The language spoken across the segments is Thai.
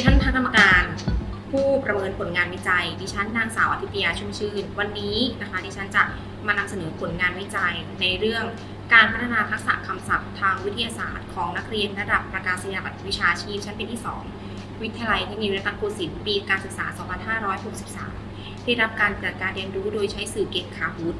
ียนท่านคณะกรรมการ ผู้ประเมินผลงานวิจัย ดิฉันนางสาวอธิตยาชุ่มชื่น วันนี้นะคะ ดิฉันจะมานำเสนอผลงานวิจัยในเรื่องการพัฒนาทักษะคำศัพท์ทางวิทยาศาสตร์ ของนักเรียนระดับประกาศนียบัตรวิชาชีพชั้นปีที่ 2 วิทยาลัยเทคนิคและตังโกศิลป์ปีการศึกษา 2563 ที่รับการจัดการเรียนรู้โดยใช้สื่อเกตคาฮูด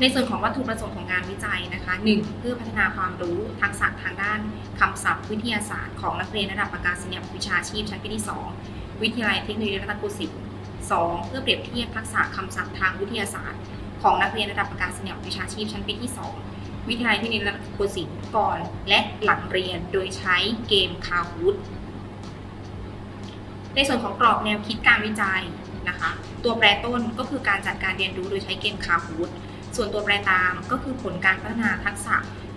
ในส่วนของวัตถุประสงค์ของงานวิจัยนะคะ 1. เพื่อพัฒนาความรู้ทักษะทางด้านคำศัพท์วิทยาศาสตร์ของนักเรียนระดับประกาศนียบัตรวิชาชีพชั้นปีที่ 2 วิทยาลัยเทคโนโลยีรัตนโกสินทร์ 2. เพื่อเปรียบเทียบทักษะคำศัพท์ทางวิทยาศาสตร์ ของนักเรียนระดับประกาศนียบัตรวิชาชีพชั้นปีที่ 2 วิทยาลัยเทคโนโลยีรัตนโกสินทร์ก่อนและหลังเรียนโดยใช้เกมคาฮูดในส่วนของกรอบแนวคิดการวิจัยนะคะ ตัวแปรต้นก็คือการจัดการเรียนรู้โดยใช้เกมคาฮูด ส่วนตัวแปรตามก็คือผลการพัฒนาทักษะ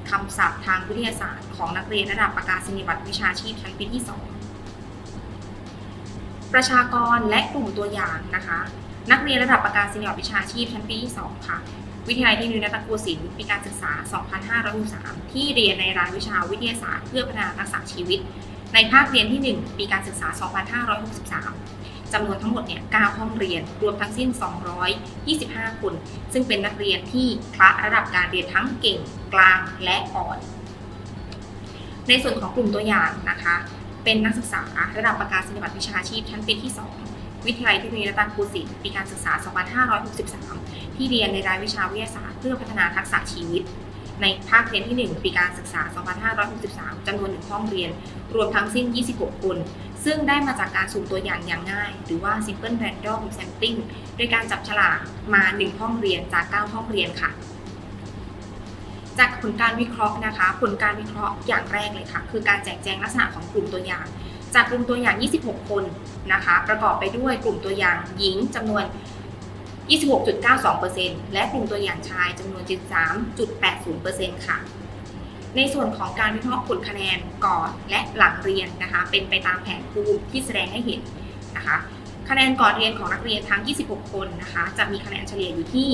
คำศัพท์ทางวิทยาศาสตร์ของนักเรียนระดับประกาศนียบัตรวิชาชีพชั้นปีที่ 2 ประชากรและกลุ่มตัวอย่างนะคะ นักเรียนระดับประกาศนียบัตรวิชาชีพชั้นปีที่ 2 ค่ะ วิทยาลัยทคโนโลยีรัตนโกสินทร์ปีการศึกษา 2563 ที่เรียนในรายวิชาวิทยาศาสตร์เพื่อพัฒนาทักษะชีวิต ในภาคเรียนที่ 1 ปีการศึกษา 2563 จำนวนทั้งหมดเนี่ย9ห้องเรียน รวมทั้งสิ้น 225 คน ซึ่งเป็นนักเรียนที่คละระดับการเรียนทั้งเก่งกลางและอ่อน ในส่วนของกลุ่มตัวอย่างนะคะ เป็นนักศึกษาระดับประกาศนียบัตรวิชาชีพชั้นปีที่ 2 วิทยาลัยเทคโนโลยีรัตนโกสินทร์ปีการศึกษา 2563 ที่เรียนในรายวิชาวิทยาศาสตร์เพื่อพัฒนาทักษะชีวิต ในภาคเรียนที่ 1 ปีการศึกษา 2563 จำนวน 1 ห้องเรียน รวมทั้งสิ้น 26 คน ซึ่งได้มาจากการสุ่มตัวอย่างอย่างง่าย หรือว่า simple random sampling โดยการจับฉลากมา 1 ห้องเรียนจาก 9 ห้องเรียนค่ะ จากผลการวิเคราะห์นะคะ ผลการวิเคราะห์อย่างแรกเลยค่ะ คือการแจกแจงลักษณะของกลุ่มตัวอย่าง จากกลุ่มตัวอย่าง 26 คนนะคะ ประกอบไปด้วยกลุ่มตัวอย่างหญิงจำนวน 26.92%และกลุ่มตัวอย่างชายจำนวน 73.80%ค่ะ ในส่วนของการวิเคราะห์ผลคะแนนก่อนและหลังเรียนนะคะ เป็นไปตามแผนภูมิที่แสดงให้เห็นนะคะ คะแนนก่อนเรียนของนักเรียนทั้ง 26 คนนะคะ จะมีคะแนนเฉลี่ยอยู่ที่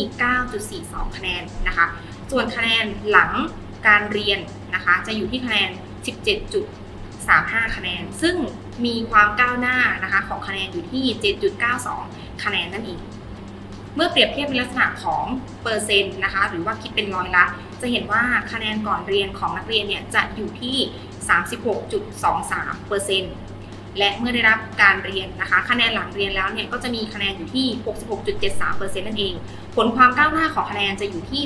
9.42 คะแนนนะคะ ส่วนคะแนนหลังการเรียนนะคะ จะอยู่ที่คะแนน 17.35 คะแนน ซึ่งมีความก้าวหน้านะคะของคะแนนอยู่ที่ 7.92 คะแนนนั่นเอง เมื่อเปรียบเทียบในลักษณะของเปอร์เซ็นต์นะคะหรือว่าคิดเป็นร้อยละ จะเห็นว่าคะแนนก่อนเรียนของนักเรียนเนี่ยจะอยู่ที่ 36.23เปอร์เซ็นต์และเมื่อได้รับการเรียนนะคะ คะแนนหลังเรียนแล้วเนี่ยก็จะมีคะแนนอยู่ที่ 66.73เปอร์เซ็นต์นั่นเอง ผลความก้าวหน้าของคะแนนจะอยู่ที่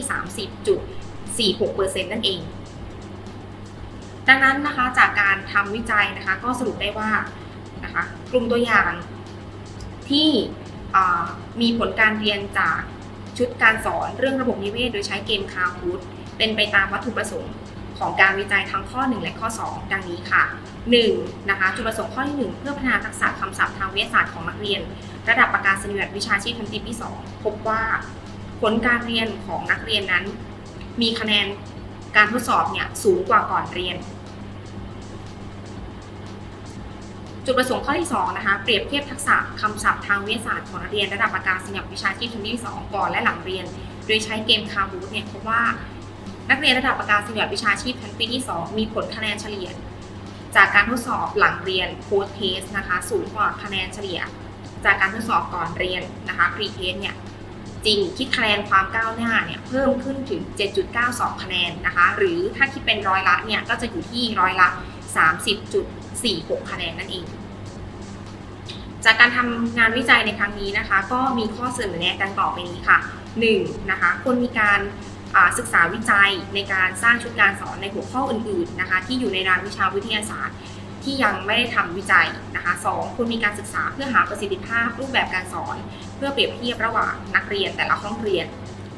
30.46เปอร์เซ็นต์นั่นเอง ดังนั้นนะคะจากการทำวิจัยนะคะก็สรุปได้ว่านะคะกลุ่มตัวอย่างที่ มีผลการเรียนจากชุดการสอนเรื่องระบบนิเวศ โดยใช้เกมคาฮูดเป็นไปตามวัตถุประสงค์ของการวิจัยทั้งข้อ 1 และข้อ 2 ดังนี้ค่ะ 1. นะคะจุดประสงค์ข้อที่ 1 เพื่อพัฒนาทักษะคำศัพท์ทางวิทยาศาสตร์ของนักเรียน ระดับประกาศนียบัตรวิชาชีพชั้นปีที่ 2 พบว่า ผลการเรียนของนักเรียนนั้น มีคะแนนการทดสอบเนี่ยสูงกว่าก่อนเรียน จุดประสงค์ข้อที่2นะคะเปรียบเทียบทักษะคำศัพท์ทางวิทยาศาสตร์ของนักเรียนระดับประกาศนียบัตรวิชาชีพชั้นที่2ก่อนและหลังเรียน โดยใช้เกมคาบูธเนี่ยพบว่านักเรียนระดับประกาศนียบัตรวิชาชีพชั้นปีที่ 2 มีผลคะแนนเฉลี่ย จากการทดสอบหลังเรียนโค้ดเทสนะคะสูงกว่าคะแนนเฉลี่ย จากการทดสอบก่อนเรียนนะคะพรีเทสเนี่ยจริงคิดคะแนนความก้าวหน้าเนี่ยเพิ่มขึ้นถึง 7.92 คะแนนนะคะ หรือถ้าคิดเป็นร้อยละเนี่ยก็จะอยู่ที่ร้อยละ 30.46 คะแนนนั่นเอง จากการทำงานวิจัยในครั้งนี้นะคะ ก็มีข้อเสนอแนะดังต่อไปนี้ค่ะ 1. นะคะควรมีการศึกษาวิจัยในการสร้างชุดการสอนในหัวข้ออื่นๆนะคะ ที่อยู่ในรายวิชาวิทยาศาสตร์ ที่ยังไม่ได้ทำวิจัยนะคะ 2. ควรมีการศึกษาเพื่อหาประสิทธิภาพรูปแบบการสอน เพื่อเปรียบเทียบระหว่างนักเรียนแต่ละห้องเรียน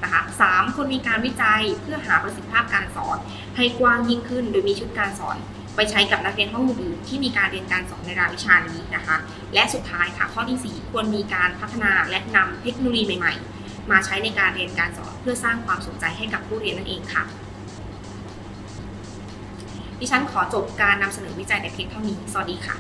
นะคะ 3. ควรมีการวิจัยเพื่อหาประสิทธิภาพการสอน ให้กว้างยิ่งขึ้นโดยมีชุดการสอน ไปใช้กับนักเรียนห้องอื่นๆที่มีการเรียนการสอนในรายวิชานี้นะคะ และสุดท้ายค่ะข้อที่ 4 ควรมีการพัฒนาและนำเทคโนโลยีใหม่ ๆ มาใช้ในการเรียนการสอนเพื่อสร้างความสนใจให้กับผู้เรียนนั่นเองค่ะ ดิฉันขอจบการนำเสนอวิจัยแต่เพียงเท่านี้ สวัสดีค่ะ